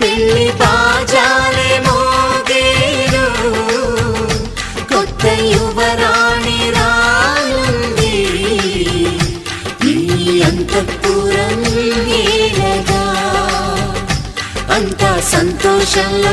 పెళ్ళి బాజాలే మోగేరు. కొత్త యువరాణి రానుంది. ఈ అంతఃపురం అంత సంతోషంలో